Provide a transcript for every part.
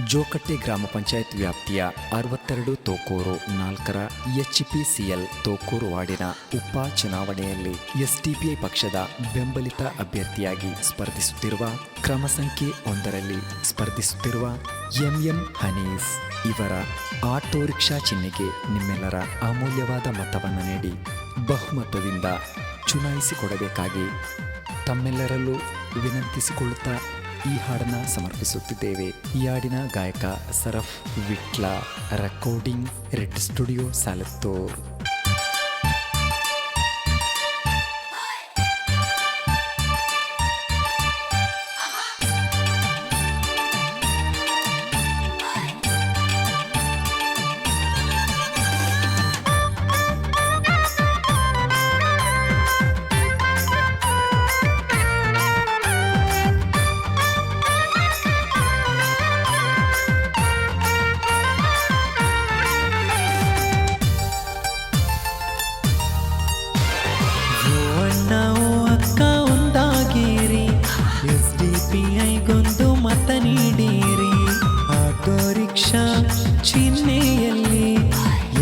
ಜೋಕಟ್ಟೆ ಗ್ರಾಮ ಪಂಚಾಯತ್ ವ್ಯಾಪ್ತಿಯ ಅರವತ್ತೆರಡು ತೋಕೂರು ನಾಲ್ಕರ ಎಚ್ಪಿಸಿಎಲ್ ತೋಕೂರು ವಾರ್ಡಿನ ಉಪ ಚುನಾವಣೆಯಲ್ಲಿ ಎಸ್ಡಿಪಿಐ ಪಕ್ಷದ ಬೆಂಬಲಿತ ಅಭ್ಯರ್ಥಿಯಾಗಿ ಸ್ಪರ್ಧಿಸುತ್ತಿರುವ ಕ್ರಮ ಸಂಖ್ಯೆ ಒಂದರಲ್ಲಿ ಸ್ಪರ್ಧಿಸುತ್ತಿರುವ ಎಂಎಂ ಹನೀಫ್ ಇವರ ಆಟೋ ರಿಕ್ಷಾ ಚಿಹ್ನೆಗೆ ನಿಮ್ಮೆಲ್ಲರ ಅಮೂಲ್ಯವಾದ ಮತವನ್ನು ನೀಡಿ ಬಹುಮತದಿಂದ ಚುನಾಯಿಸಿಕೊಡಬೇಕಾಗಿ ತಮ್ಮೆಲ್ಲರಲ್ಲೂ ವಿನಂತಿಸಿಕೊಳ್ಳುತ್ತಾ ಈ ಹಾಡನ್ನು ಸಮರ್ಪಿಸುತ್ತಿದ್ದೇವೆ. ಈ ಹಾಡಿನ ಗಾಯಕ Saraf Vitla. Recording red studio Salathur ಐಗೊಂದು ಮತ ನೀಡಿರಿ. ಆಟೋ ರಿಕ್ಷಾ ಚಿಹ್ನೆಯಲ್ಲಿ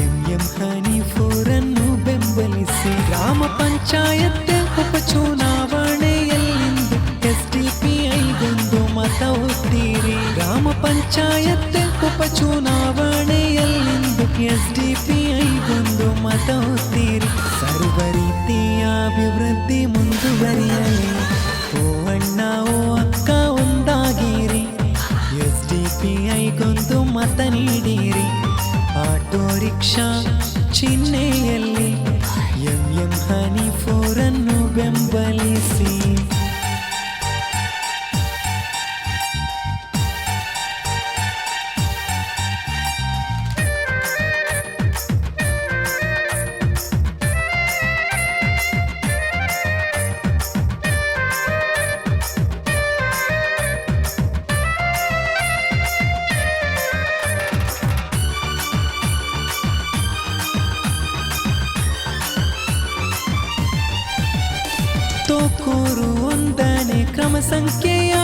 ಎಂ ಎಂ ಹನಿಫೋರನ್ನು ಬೆಂಬಲಿಸಿ. ಗ್ರಾಮ ಪಂಚಾಯತ್ ಉಪಚುನಾವಣೆಯಲ್ಲಿಂದು ಎಸ್ ಡಿ ಪಿ ಐಗೊಂದು ಮತ ಒತ್ತೀರಿ. ಗ್ರಾಮ ಪಂಚಾಯತ್ ಉಪಚುನಾವಣೆಯಲ್ಲಿಂದು ಎಸ್ ಡಿ ಪಿ ಐಗೊಂದು ಮತ ಒತ್ತೀರಿ. ಸರ್ವ ರೀತಿಯ ಅಭಿವೃದ್ಧಿ ಮುಂದುವರಿಯಲಿ. ಓ ಅಣ್ಣ, ಓ ಬೆಂಬಲಿಸಿ ಸಂಖ್ಯೆಯ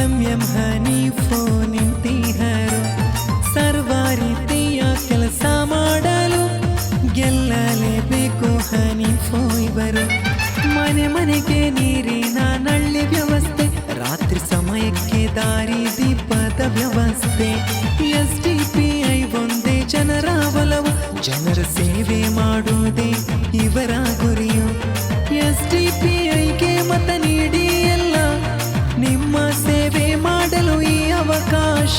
ಎಂ ಎಂ ಹನೀಫೋ ನಿಂತಿಹರು ಸರ್ವ ರೀತಿಯ ಕೆಲಸ ಮಾಡಲು ಗೆಲ್ಲಲೇಬೇಕು ಹನೀಫೋ ಇವರು ಮನೆ ಮನೆಗೆ ನೀರಿನ ನಳ್ಳಿ ವ್ಯವಸ್ಥೆ ರಾತ್ರಿ ಸಮಯಕ್ಕೆ ದಾರಿ ದೀಪದ ವ್ಯವಸ್ಥೆ ಎಸ್ ಡಿ ಪಿ ಐ ಒಂದೇ ಜನರ ಒಲವು ಜನರ ಸೇವೆ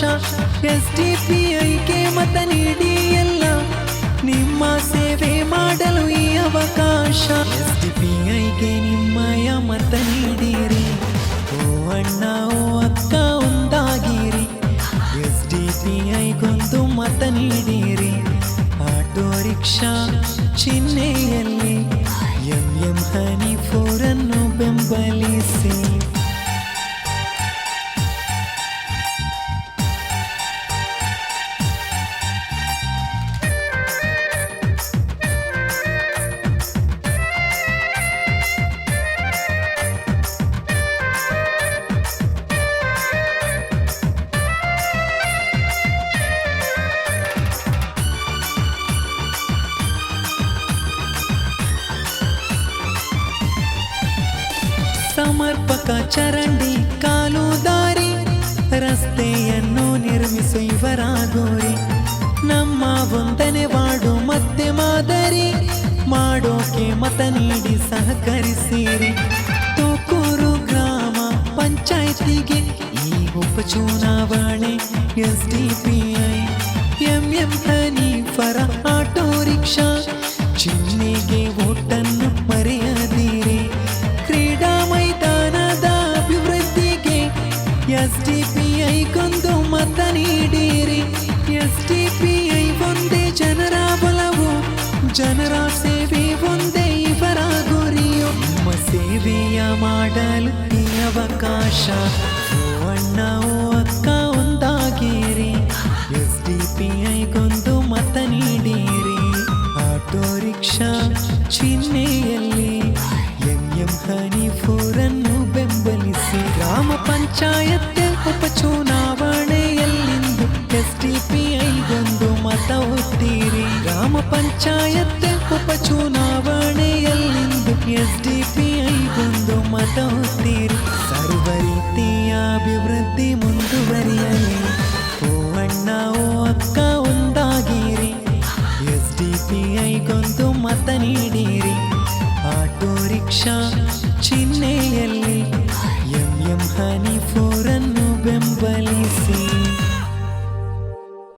ಅವಕಾಶ ಎಸ್ ಡಿ ಪಿ ಐಗೆ ಮತ ನೀಡಿ ಎಲ್ಲ. ನಿಮ್ಮ ಸೇವೆ ಮಾಡಲು ಈ ಅವಕಾಶ. ಎಸ್ ಡಿ ಪಿ ಐಗೆ ನಿಮ್ಮಯ ಮತ ನೀಡಿರಿ. ಓ ಅಣ್ಣ, ಓ ಅಕ್ಕ, ಒಂದಾಗಿರಿ. ಎಸ್ ಡಿ ಪಿ ಐಗೊಂದು ಮತ ನೀಡಿರಿ. ಆಟೋ ರಿಕ್ಷಾ ಚಿಹ್ನೆಯಲ್ಲಿ. ಎಂ ಎಂ ಹನಿ ಸಮರ್ಪಕ ಚರಂಡಿ ಕಾಲು ದಾರಿ ರಸ್ತೆಯನ್ನು ನಿರ್ಮಿಸು ಇವರ ಗೋರಿ ನಮ್ಮ ಒಂದನೆ ವಾಡು ಮತ್ತೆ ಮಾದರಿ, ಮಾಡೋಕೆ ಮತ ನೀಡಿ ಸಹಕರಿಸಿರಿ. ತೂಕೂರು ಗ್ರಾಮ ಪಂಚಾಯತಿಗೆ ಈ ಉಪಚುನಾವಣೆ S D P I, M M ಬಿಡಲಿ ಅವಕಾಶ ಅಣ್ಣ ಅಕ್ಕ ಒಂದಾಗಿರಿ. ಎಸ್ ಡಿ ಪಿ ಐಗೊಂದು ಮತ ನೀಡಿರಿ. ಆಟೋ ರಿಕ್ಷಾ ಚಿಹ್ನೆಯಲ್ಲಿ. ಎಂ ಎಂ ಹನಿಫೂರನ್ನು ಬೆಂಬಲಿಸಿ. ಗ್ರಾಮ ಪಂಚಾಯತ್ ಉಪಚುನಾವಣೆಯಲ್ಲಿಂದು ಎಸ್ ಡಿ ಪಿ ಐಗೊಂದು ಮತ ಒತ್ತೀರಿ. ಗ್ರಾಮ ಪಂಚಾಯತ್ ಉಪಚುನಾವಣೆಯಲ್ಲಿ ಸರ್ವ ರೀತಿಯ ಅಭಿವೃದ್ಧಿ ಮುಂದುವರಿಯಲಿ